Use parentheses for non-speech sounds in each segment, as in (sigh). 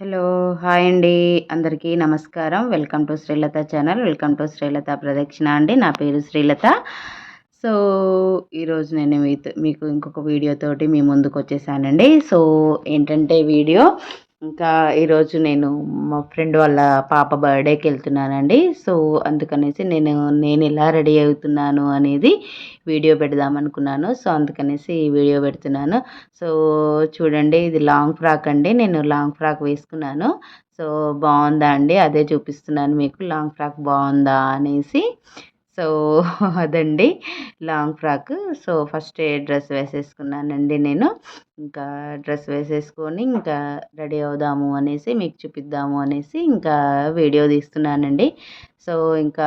Hello hi అండి. అందరికీ నమస్కారం. Welcome to Srilatha channel. Welcome to Srilatha Pradakshina అండి. నా పేరు శ్రీలత. సో ఈరోజు నేను మీతో మీకు ఇంకొక వీడియోతోటి మీ ముందుకు వచ్చేసానండి. సో ఏంటంటే వీడియో ఇంకా ఈరోజు నేను మా ఫ్రెండ్ వాళ్ళ పాప బర్త్డేకి వెళ్తున్నానండి. సో అందుకనేసి నేను నేను ఎలా రెడీ అవుతున్నాను అనేది వీడియో పెడదాం అనుకున్నాను సో అందుకనేసి ఈ వీడియో పెడుతున్నాను. సో చూడండి ఇది లాంగ్ ఫ్రాక్ అండి. నేను లాంగ్ ఫ్రాక్ వేసుకున్నాను. సో బాగుందా అండి? అదే చూపిస్తున్నాను మీకు. లాంగ్ ఫ్రాక్ బాగుందా అనేసి. సో అదండి. Long frock. So first dress వేసేసుకున్నానండి నేను. ఇంకా డ్రెస్ వేసేసుకొని ఇంకా రెడీ అవుదాము అనేసి మీకు చూపిద్దాము అనేసి ఇంకా వీడియో తీస్తున్నానండి. సో ఇంకా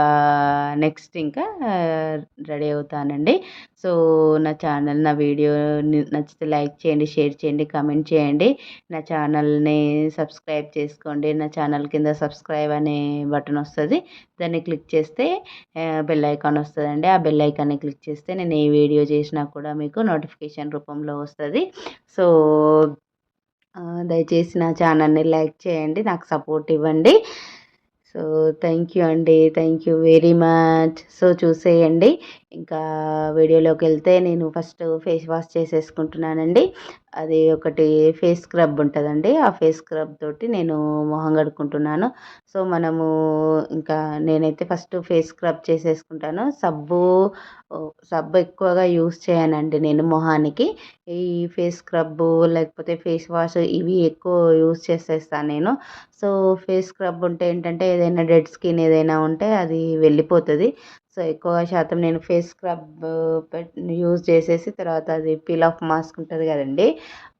నెక్స్ట్ ఇంకా రెడీ అవుతానండి. సో నా ఛానల్ నా వీడియో నచ్చితే లైక్ చేయండి షేర్ చేయండి కమెంట్ చేయండి. నా ఛానల్ని సబ్స్క్రైబ్ చేసుకోండి. నా ఛానల్ కింద సబ్స్క్రైబ్ అనే బటన్ వస్తుంది. దాన్ని క్లిక్ చేస్తే బెల్ ఐకాన్ వస్తుందండి. ఆ బెల్ ఐకాన్ని క్లిక్ చేస్తే నేను ఏ వీడియో చేసినా కూడా మీకు నోటిఫికేషన్ రూపంలో వస్తుంది. సో దయచేసి నా ఛానల్ని లైక్ చేయండి. నాకు సపోర్ట్ ఇవ్వండి. సో థ్యాంక్ యూ అండి thank you very much so చూసేయండి. ఇంకా వీడియోలోకి వెళ్తే నేను ఫస్ట్ ఫేస్ వాష్ చేసేసుకుంటున్నానండి. అది ఒకటి ఫేస్ స్క్రబ్ ఉంటుందండి. ఆ ఫేస్ స్క్రబ్ తోటి నేను మొహం కడుక్కుంటున్నాను. సో మనము ఇంకా నేనైతే ఫస్ట్ ఫేస్ స్క్రబ్ చేసేసుకుంటాను. సబ్బు సబ్బు ఎక్కువగా యూస్ చేయనండి నేను మొహానికి. ఈ ఫేస్ స్క్రబ్ లేకపోతే ఫేస్ వాష్ ఇవి ఎక్కువ యూస్ చేసేస్తాను నేను. సో ఫేస్ స్క్రబ్ ఉంటే ఏంటంటే ఏదైనా డెడ్ స్కిన్ ఏదైనా ఉంటే అది వెళ్ళిపోతుంది. సో ఎక్కువ శాతం నేను ఫేస్ స్క్రబ్ యూజ్ చేసేసి తర్వాత అది పీల్ ఆఫ్ మాస్క్ ఉంటుంది కదండి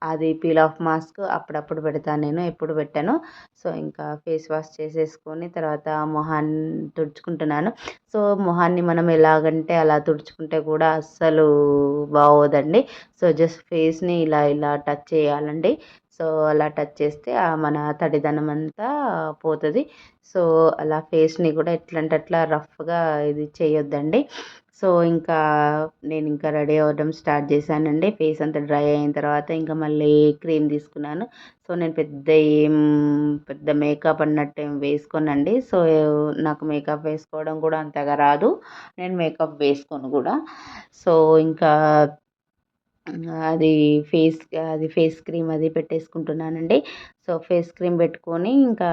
అది పీల్ ఆఫ్ మాస్క్ అప్పుడప్పుడు పెడతాను నేను ఎప్పుడు పెట్టాను. సో ఇంకా ఫేస్ వాష్ చేసేసుకొని తర్వాత మొహాన్ని తుడుచుకుంటున్నాను. సో మొహాన్ని మనం ఎలాగంటే అలా తుడుచుకుంటే కూడా అస్సలు బాగోదండి. సో జస్ట్ ఫేస్ని ఇలా ఇలా టచ్ చేయాలండి. సో అలా టచ్ చేస్తే మన తడిదనం అంతా పోతుంది. సో అలా ఫేస్ని కూడా ఎట్లంటే అట్లా రఫ్గా ఇది చేయొద్దండి. సో ఇంకా నేను ఇంకా రెడీ అవ్వడం స్టార్ట్ చేశానండి. ఫేస్ అంతా డ్రై అయిన తర్వాత ఇంకా మళ్ళీ క్రీమ్ తీసుకున్నాను. సో నేను పెద్ద ఏం పెద్ద మేకప్ అన్నట్టు ఏం వేసుకోనండి. సో నాకు మేకప్ వేసుకోవడం కూడా అంతగా రాదు. నేను మేకప్ వేసుకోను కూడా. సో ఇంకా అది ఫేస్ అది ఫేస్ క్రీమ్ అది పెట్టేసుకుంటున్నానండి. సో ఫేస్ క్రీమ్ పెట్టుకొని ఇంకా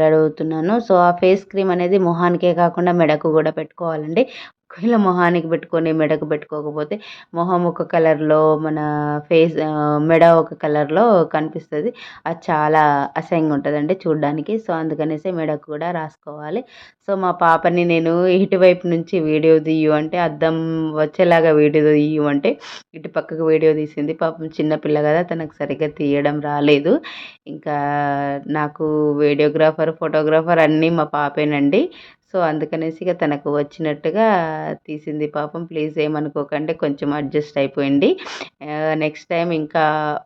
రెడీ అవుతున్నాను. సో ఆ ఫేస్ క్రీమ్ అనేది మొహానికే కాకుండా మెడకు కూడా పెట్టుకోవాలండి. ఒకవేళ మొహానికి పెట్టుకొని మెడకు పెట్టుకోకపోతే మొహం ఒక కలర్లో మన ఫేస్ మెడ ఒక కలర్లో కనిపిస్తుంది. అది చాలా అసహ్యంగా ఉంటుందండి చూడడానికి. సో అందుకనేసి మెడకు కూడా రాసుకోవాలి. సో మా పాపని నేను ఇటువైపు నుంచి వీడియో తీయు అంటే అద్దం వచ్చేలాగా వీడియో తీయు అంటే ఇటు పక్కకు వీడియో తీసింది. పాపం చిన్నపిల్ల కదా తనకు సరిగ్గా తీయడం రాలేదు. ఇంకా నాకు వీడియోగ్రాఫర్ ఫోటోగ్రాఫర్ అన్నీ మా పాపేనండి. సో అందుకనేసి ఇక తనకు వచ్చినట్టుగా తీసింది పాపం. ప్లీజ్ ఏమనుకోకండి కొంచెం అడ్జస్ట్ అయిపోయింది. నెక్స్ట్ టైం ఇంకా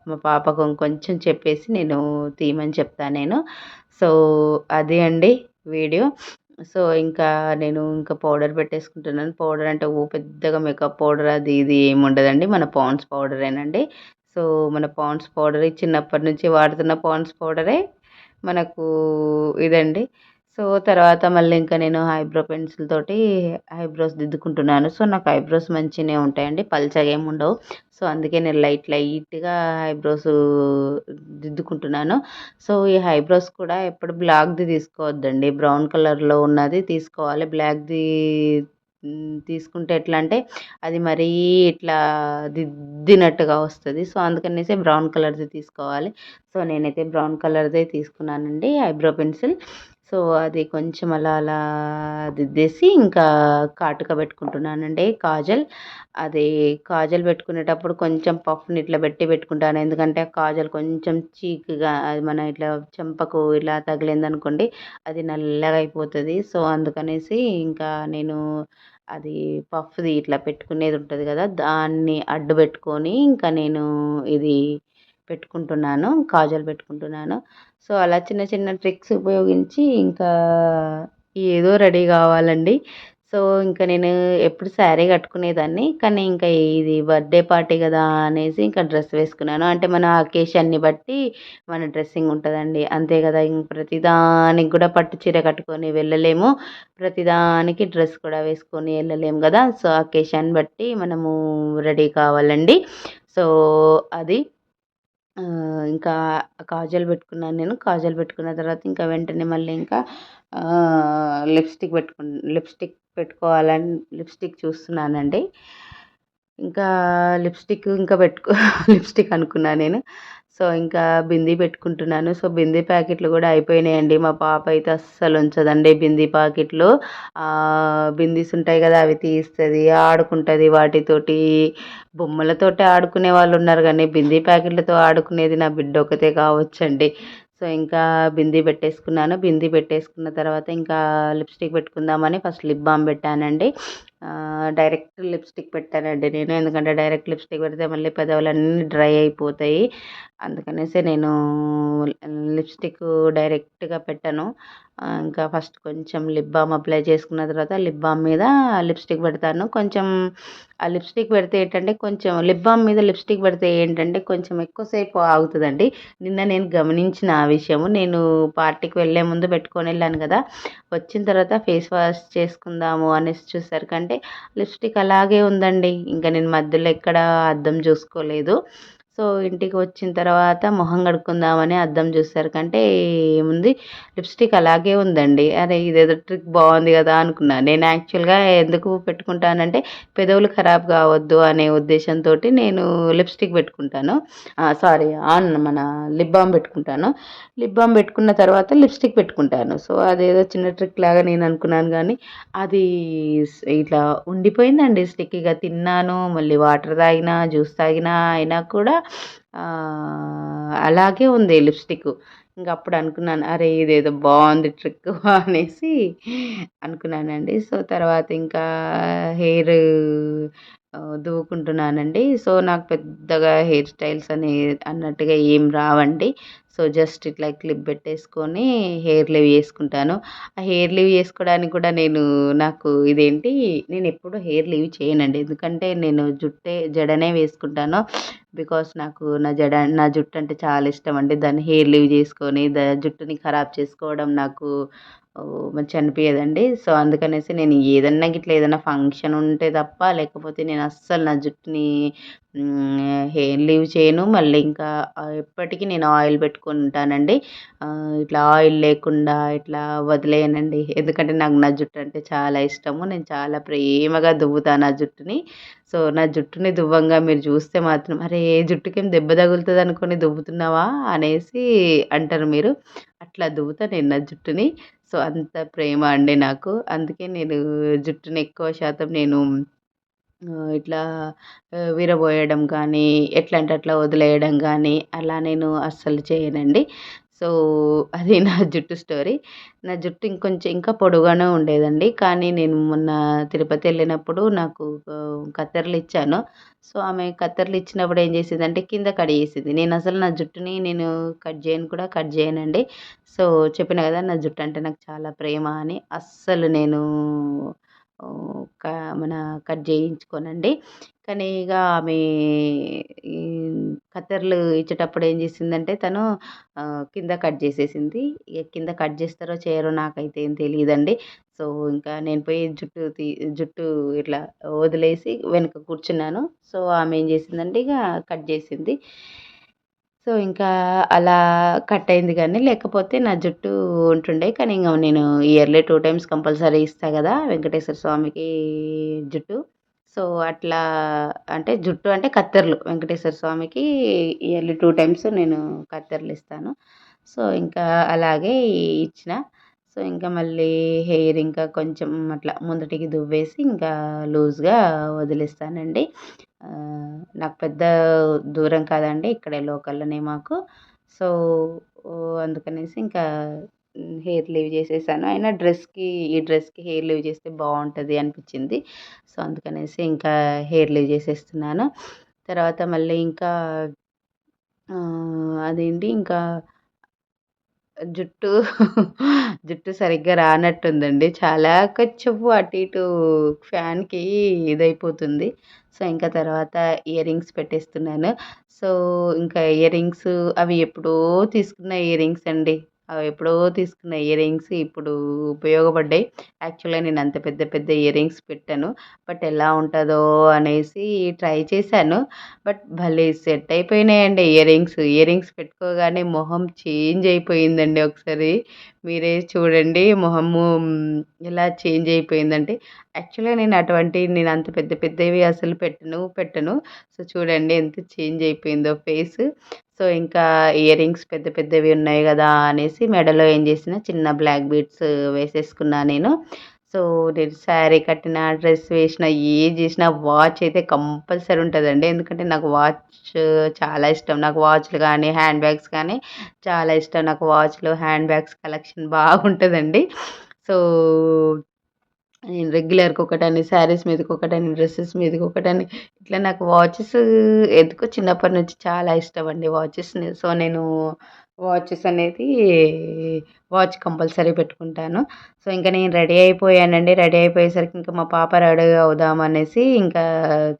మా పాపకు కొంచెం చెప్పేసి నేను తీయమని చెప్తాను నేను. సో అది అండి వీడియో. సో ఇంకా నేను ఇంకా పౌడర్ పెట్టేసుకుంటున్నాను. పౌడర్ అంటే ఓ పెద్దగా మేకప్ పౌడర్ అది ఇది ఏమి ఉండదండి. మన పాండ్స్ పౌడరేనండి. సో మన పాండ్స్ పౌడర్ చిన్నప్పటి నుంచి వాడుతున్న పాండ్స్ పౌడరే. మనకు ఇదండి. సో తర్వాత మళ్ళీ ఇంకా నేను ఐబ్రో పెన్సిల్ తోటి ఐబ్రోస్ దిద్దుకుంటున్నాను. సో నాకు ఐబ్రోస్ మంచిగానే ఉంటాయండి. పల్చగా ఏమి ఉండవు. సో అందుకే నేను లైట్ లైట్గా ఐబ్రోస్ దిద్దుకుంటున్నాను. సో ఈ ఐబ్రోస్ కూడా ఎప్పుడు బ్లాక్ది తీసుకోవద్దండి. బ్రౌన్ కలర్లో ఉన్నది తీసుకోవాలి. బ్లాక్ది తీసుకుంటే ఎట్లా అంటే అది మరీ ఇట్లా దిద్దినట్టుగా వస్తుంది. సో అందుకనేసి బ్రౌన్ కలర్ది తీసుకోవాలి. సో నేనైతే బ్రౌన్ కలర్దే తీసుకున్నానండి ఐబ్రో పెన్సిల్. సో అది కొంచెం అలా అలా దిద్దేసి ఇంకా కాటుక పెట్టుకుంటున్నానండి. కాజల్ అది కాజల్ పెట్టుకునేటప్పుడు కొంచెం పఫ్ని ఇట్లా పెట్టి పెట్టుకుంటాను. ఎందుకంటే ఆ కాజల్ కొంచెం చీక్గా అది మన ఇట్లా చెంపకు ఇలా తగిలిందనుకోండి అది నల్లగా అయిపోతుంది. సో అందుకనేసి ఇంకా నేను అది పఫ్ది ఇట్లా పెట్టుకునేది ఉంటుంది కదా దాన్ని అడ్డు పెట్టుకొని ఇంకా నేను ఇది పెట్టుకుంటున్నాను కాజల్ పెట్టుకుంటున్నాను. సో అలా చిన్న చిన్న ట్రిక్స్ ఉపయోగించి ఇంకా ఏదో రెడీ కావాలండి. సో ఇంకా నేను ఎప్పుడు శారీ కట్టుకునేదాన్ని కానీ ఇంకా ఇది బర్త్డే పార్టీ కదా అనేసి ఇంకా డ్రెస్ వేసుకున్నాను. అంటే మన అకేషన్ని బట్టి మన డ్రెస్సింగ్ ఉంటుందండి. అంతే కదా ఇంక ప్రతిదానికి కూడా పట్టు చీర కట్టుకొని వెళ్ళలేము. ప్రతిదానికి డ్రెస్ కూడా వేసుకొని వెళ్ళలేము కదా సో అకేషన్ బట్టి మనము రెడీ కావాలండి. సో అది ఇంకా కాజల్ పెట్టుకున్నాను నేను. కాజల్ పెట్టుకున్న తర్వాత ఇంకా వెంటనే మళ్ళీ ఇంకా లిప్స్టిక్ పెట్టుకు లిప్స్టిక్ పెట్టుకోవాలని లిప్స్టిక్ చూస్తున్నానండి. ఇంకా లిప్స్టిక్ ఇంకా పెట్టుకో (laughs) లిప్స్టిక్ అనుకున్నాను నేను. సో ఇంకా బిందీ పెట్టుకుంటున్నాను. సో బిందీ ప్యాకెట్లు కూడా అయిపోయినాయండి. మా పాప అయితే అస్సలు ఉంచదండి బిందీ ప్యాకెట్లు. బిందీస్ ఉంటాయి కదా అవి తీస్తుంది ఆడుకుంటుంది వాటితోటి. బొమ్మలతోటి ఆడుకునే వాళ్ళు ఉన్నారు కానీ బిందీ ప్యాకెట్లతో ఆడుకునేది నా బిడ్డ ఒకతే కావచ్చండి. సో ఇంకా బిందీ పెట్టేసుకున్నాను. బిందీ పెట్టేసుకున్న తర్వాత ఇంకా లిప్స్టిక్ పెట్టుకుందామని ఫస్ట్ లిప్ బామ్ పెట్టానండి. డైరెక్ట్ లిప్స్టిక్ పెట్టానండి నేను. ఎందుకంటే డైరెక్ట్ లిప్స్టిక్ పెడితే మళ్ళీ పెదవులన్నీ డ్రై అయిపోతాయి. అందుకనేసి నేను లిప్స్టిక్ డైరెక్ట్గా పెట్టాను. ఇంకా ఫస్ట్ కొంచెం లిప్ బామ్ అప్లై చేసుకున్న తర్వాత లిప్ బామ్ మీద లిప్స్టిక్ పెడతాను. కొంచెం ఆ లిప్స్టిక్ పెడితే ఏంటంటే కొంచెం లిప్ బామ్ మీద లిప్స్టిక్ పెడితే ఏంటంటే కొంచెం ఎక్కువసేపు ఆగుతుందండి. నిన్న నేను గమనించిన ఆ విషయము. నేను పార్టీకి వెళ్ళే ముందు పెట్టుకొని వెళ్ళాను కదా. వచ్చిన తర్వాత ఫేస్ వాష్ చేసుకుందాము అనేసి చూసరికంటే లిప్స్టిక్ అలాగే ఉందండి. ఇంకా నేను మధ్యలో ఎక్కడ అద్దం చూసుకోలేదు. సో ఇంటికి వచ్చిన తర్వాత మొహం కడుక్కుందామని అద్దం చూసేసరికంటే ఏముంది? లిప్స్టిక్ అలాగే ఉందండి. అరే ఇదేదో ట్రిక్ బాగుంది కదా అనుకున్నాను నేను యాక్చువల్గా ఎందుకు పెట్టుకుంటానంటే పెదవులు ఖరాబ్ కావద్దు అనే ఉద్దేశంతో నేను లిప్స్టిక్ పెట్టుకుంటాను. సారీ ఆన్ మన లిప్ బామ్ పెట్టుకుంటాను. లిప్ బామ్ పెట్టుకున్న తర్వాత లిప్స్టిక్ పెట్టుకుంటాను. సో అదేదో చిన్న ట్రిక్ లాగా నేను అనుకున్నాను కానీ అది ఇట్లా ఉండిపోయిందండి. స్టిక్ ఇక తిన్నాను మళ్ళీ వాటర్ తాగినా జ్యూస్ తాగినా అయినా కూడా అలాగే ఉంది లిప్స్టిక్. ఇంకా అప్పుడు అనుకున్నాను అరే ఇదేదో బాగుంది ట్రిక్ (laughs) అనేసి అనుకున్నానండి. సో తర్వాత ఇంకా హెయిర్ దువ్వుకుంటున్నానండి. సో నాకు పెద్దగా హెయిర్ స్టైల్స్ అనే అన్నట్టుగా ఏం రావండి. సో జస్ట్ ఇట్లా క్లిప్ పెట్టేసుకొని హెయిర్ లీవ్ చేసుకుంటాను. ఆ హెయిర్ లీవ్ చేసుకోవడానికి కూడా నేను నాకు ఇదేంటి నేను ఎప్పుడు హెయిర్ లీవ్ చేయనండి. ఎందుకంటే నేను జుట్టే జడనే వేసుకుంటాను. బికాస్ నాకు నా జడ నా జుట్టు అంటే చాలా ఇష్టం అండి. దాన్ని హెయిర్ లీవ్ చేసుకొని దా జుట్టుని ఖరాబ్ చేసుకోవడం నాకు చనిపోయేదండి. సో అందుకనేసి నేను ఏదన్నా గిట్ల ఏదైనా ఫంక్షన్ ఉంటే తప్ప లేకపోతే నేను అస్సలు నా జుట్టుని హెయిర్ లీవ్ చేయను. మళ్ళీ ఇంకా ఎప్పటికీ నేను ఆయిల్ పెట్టుకొని ఉంటానండి ఇట్లా ఆయిల్ లేకుండా ఇట్లా వదిలేయనండి. ఎందుకంటే నాకు నా జుట్టు అంటే చాలా ఇష్టము. నేను చాలా ప్రేమగా దువ్వుతాను నా జుట్టుని. సో నా జుట్టుని దువ్వంగా మీరు చూస్తే మాత్రం అరే ఏ జుట్టుకేం దెబ్బ తగులుతుంది అనుకొని దువ్వుతున్నావా? అనేసి అంటారు మీరు. అట్లా దువ్వుతా నేను నా జుట్టుని. సో అంత ప్రేమ అండి నాకు. అందుకే నేను జుట్టుని ఎక్కువ శాతం నేను ఇట్లా విరబోయడం కానీ ఎట్లా అంటే అట్లా వదిలేయడం కానీ అలా నేను అస్సలు చేయనండి. సో అది నా జుట్టు స్టోరీ. నా జుట్టు ఇంకొంచెం ఇంకా పొడుగానే ఉండేదండి. కానీ నేను మొన్న తిరుపతి వెళ్ళినప్పుడు నాకు కత్తెరలు ఇచ్చాను. సో ఆమె కత్తెరలు ఇచ్చినప్పుడు ఏం చేసిందంటే కింద కట్ చేసింది. నేను అసలు నా జుట్టుని నేను కట్ చేయను కూడా కట్ చేయనండి. సో చెప్పిన కదా నా జుట్టు అంటే నాకు చాలా ప్రేమ అని అస్సలు నేను క మన కట్ చేయించుకోనండి. కానీ ఇక ఆమె ఈ కత్తెరలు ఇచ్చేటప్పుడు ఏం చేసిందంటే తను కింద కట్ చేసేసింది. ఇక కింద కట్ చేస్తారో చేయరో నాకైతే ఏం తెలియదండి సో ఇంకా నేను పోయి జుట్టు తీ జుట్టు ఇట్లా వదిలేసి వెనక కూర్చున్నాను. సో ఆమె ఏం చేసిందంటే ఇక కట్ చేసింది. సో ఇంకా అలా కట్ అయింది కానీ లేకపోతే నా జుట్టు ఉంటుండే. కానీ ఇంకా నేను ఇయర్లీ టూ టైమ్స్ కంపల్సరీ ఇస్తాను కదా వెంకటేశ్వర స్వామికి జుట్టు. సో అట్లా అంటే జుట్టు అంటే కత్తెరలు. వెంకటేశ్వర స్వామికి ఇయర్లీ టూ టైమ్స్ నేను కత్తెరలు ఇస్తాను. సో ఇంకా అలాగే ఇచ్చిన. సో ఇంకా మళ్ళీ హెయిర్ ఇంకా కొంచెం అట్లా ముందటికి దువ్వేసి ఇంకా లూజ్గా వదిలేస్తానండి. నాకు పెద్ద దూరం కాదండి. ఇక్కడే లోకల్లోనే మాకు. సో అందుకనేసి ఇంకా హెయిర్ లీవ్ చేసేసాను. అయినా డ్రెస్కి ఈ డ్రెస్కి హెయిర్ లీవ్ చేస్తే బాగుంటుంది అనిపించింది. సో అందుకనేసి ఇంకా హెయిర్ లీవ్ చేసేస్తున్నాను. తర్వాత మళ్ళీ ఇంకా అదేంటి ఇంకా జుట్టు జుట్టు సరిగ్గా రానట్టుందండి. చాలా కొంచెం అటు ఇటు ఫ్యాన్కి ఇదైపోతుంది. సో ఇంకా తర్వాత ఇయర్ రింగ్స్ పెట్టేస్తున్నాను. సో ఇంకా ఇయర్ రింగ్స్ అవి ఎప్పుడో తీసుకున్న ఇయర్ రింగ్స్ అండి. ఎప్పుడో తీసుకున్న ఇయర్ రింగ్స్ ఇప్పుడు ఉపయోగపడ్డాయి. యాక్చువల్గా నేను అంత పెద్ద పెద్ద ఇయర్ రింగ్స్ పెట్టాను. బట్ ఎలా ఉంటుందో అనేసి ట్రై చేశాను. బట్ భలే సెట్ అయిపోయినాయండి ఇయర్ రింగ్స్ ఇయర్ రింగ్స్ పెట్టుకోగానే మొహం చేంజ్ అయిపోయిందండి ఒకసారి. మీరే చూడండి మొహము ఎలా చేంజ్ అయిపోయిందంటే యాక్చువల్గా నేను అటువంటి నేను అంత పెద్ద పెద్దవి అసలు పెట్టను పెట్టను. సో చూడండి ఎంత చేంజ్ అయిపోయిందో ఫేస్. సో ఇంకా ఇయర్ రింగ్స్ పెద్ద పెద్దవి ఉన్నాయి కదా అనేసి మెడలో ఏం చేసిన చిన్న బ్లాక్ బీడ్స్ వేసేసుకున్నా నేను. సో నేను శారీ కట్టిన డ్రెస్ వేసిన ఏ చేసినా వాచ్ అయితే కంపల్సరీ ఉంటుందండి. ఎందుకంటే నాకు వాచ్ చాలా ఇష్టం. నాకు వాచ్లు కానీ హ్యాండ్ బ్యాగ్స్ కానీ చాలా ఇష్టం. నాకు వాచ్లు హ్యాండ్ బ్యాగ్స్ కలెక్షన్ బాగుంటుందండి. సో నేను రెగ్యులర్కి ఒకటని శారీస్ మీదకి ఒకటని డ్రెస్సెస్ మీదకి ఒకటని ఇట్లా నాకు వాచెస్ ఎందుకో చిన్నప్పటి నుంచి చాలా ఇష్టం అండి వాచెస్ని. సో నేను వాచెస్ అనేది వాచ్ కంపల్సరీ పెట్టుకుంటాను. సో ఇంకా నేను రెడీ అయిపోయానండి. రెడీ అయిపోయేసరికి ఇంకా మా పాప రెడీ అవుదాం అనేసి ఇంకా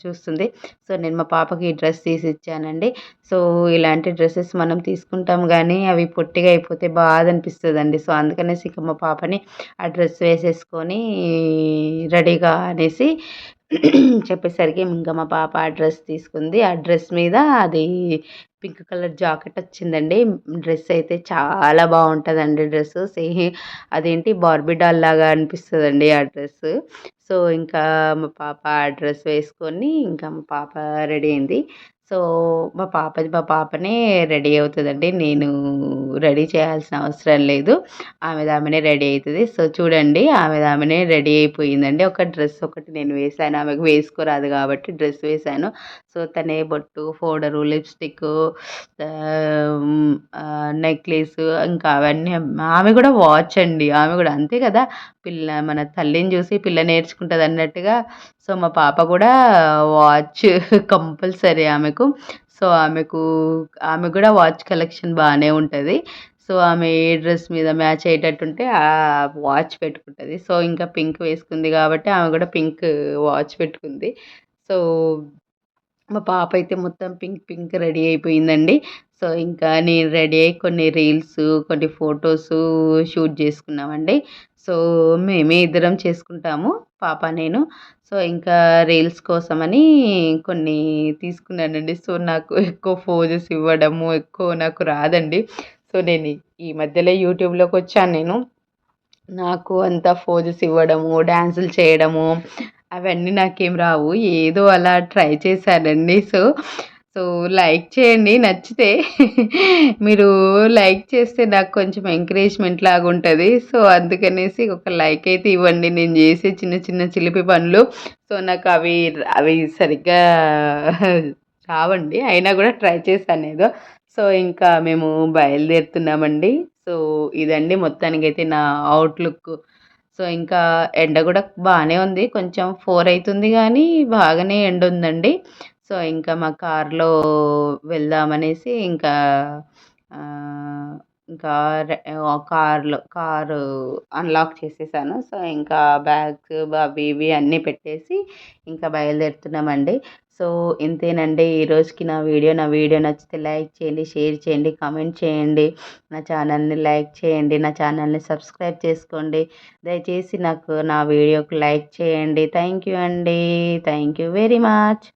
చూస్తుంది. సో నేను మా పాపకి ఈ డ్రెస్ తీసి ఇచ్చానండి. సో ఇలాంటి డ్రెస్సెస్ మనం తీసుకుంటాం కానీ అవి పొట్టిగా అయిపోతే బాధ అనిపిస్తుంది అండి సో అందుకనేసి ఇంకా మా పాపని ఆ డ్రెస్ వేసేసుకొని రెడీగా అనేసి చెప్పేసరికి ఇంకా మా పాప ఆ డ్రెస్ తీసుకుంది. ఆ డ్రెస్ మీద అది పింక్ కలర్ జాకెట్ వచ్చిందండి. డ్రెస్ అయితే చాలా బాగుంటుందండి డ్రెస్. సేమ్ అదేంటి బార్బీ డాల్ లాగా అనిపిస్తుందండి ఆ డ్రెస్. సో ఇంకా మా పాప ఆ డ్రెస్ వేసుకొని ఇంకా మా పాప రెడీ అయింది. సో మా పాపది మా పాపనే రెడీ అవుతుందండి. నేను రెడీ చేయాల్సిన అవసరం లేదు. ఆమెది ఆమెనే రెడీ అవుతుంది సో చూడండి ఆమెది ఆమెనే రెడీ అయిపోయిందండి. ఒక డ్రెస్ ఒకటి నేను వేసాను ఆమెకు వేసుకోరాదు కాబట్టి డ్రెస్ వేసాను సో తనే బొట్టు పౌడరు లిప్స్టిక్ నెక్లెస్ ఇంకా అవన్నీ ఆమె కూడా వాచ్ అండి. ఆమె కూడా అంతే కదా పిల్ల మన తల్లిని చూసి పిల్ల నేర్చుకుంటుంది అన్నట్టుగా. సో మా పాప కూడా వాచ్ కంపల్సరీ ఆమెకు. సో ఆమెకు ఆమె కూడా వాచ్ కలెక్షన్ బాగానే ఉంటుంది. సో ఆమె ఏ డ్రెస్ మీద మ్యాచ్ అయ్యేటట్టు ఉంటే ఆ వాచ్ పెట్టుకుంటుంది. సో ఇంకా పింక్ వేసుకుంది కాబట్టి ఆమె కూడా పింక్ వాచ్ పెట్టుకుంది. సో మా పాప అయితే మొత్తం పింక్ పింక్ రెడీ అయిపోయిందండి. సో ఇంకా నేను రెడీ అయ్యి కొన్ని రీల్స్ కొన్ని ఫొటోస్ షూట్ చేసుకున్నామండి. సో మేమే ఇద్దరం చేసుకుంటాము పాప నేను. సో ఇంకా రీల్స్ కోసమని కొన్ని తీసుకున్నానండి. సో నాకు ఎక్కువ ఫోజెస్ ఇవ్వడము ఎక్కువ నాకు రాదండి. సో నేను ఈ మధ్యలో యూట్యూబ్లోకి వచ్చాను నేను. నాకు అంత ఫోజెస్ ఇవ్వడము డ్యాన్సులు చేయడము అవన్నీ నాకేం రావు. ఏదో అలా ట్రై చేశానండి. సో సో లైక్ చేయండి. నచ్చితే మీరు లైక్ చేస్తే నాకు కొంచెం ఎంకరేజ్మెంట్ లాగా ఉంటుంది. సో అందుకనేసి ఒక లైక్ అయితే ఇవ్వండి. నేను చేసే చిన్న చిన్న చిలిపి పనులు. సో నాకు అవి అవి సరిగ్గా రావండి. అయినా కూడా ట్రై చేశాను ఏదో. సో ఇంకా మేము బయలుదేరుతున్నామండి. సో ఇదండి. మొత్తానికైతే నా అవుట్లుక్ సో ఇంకా ఎండ కూడా బాగానే ఉంది. కొంచెం ఫోర్ అవుతుంది కానీ బాగానే ఎండ ఉందండి. సో ఇంకా మా కార్లో వెళ్దామనేసి ఇంకా ఇంకా కార్లో కారు అన్లాక్ చేసేసాను. సో ఇంకా బ్యాగ్స్ అవి ఇవి అన్నీ పెట్టేసి ఇంకా బయలుదేరుతున్నామండి. సో ఇంతేనండి. ఈరోజుకి నా వీడియో నా వీడియో నచ్చితే లైక్ చేయండి షేర్ చేయండి కామెంట్ చేయండి. నా ఛానల్ని లైక్ చేయండి నా ఛానల్ని సబ్స్క్రైబ్ చేసుకోండి. దయచేసి నాకు నా వీడియోకి లైక్ చేయండి. థ్యాంక్ యూ అండి. Thank you very much.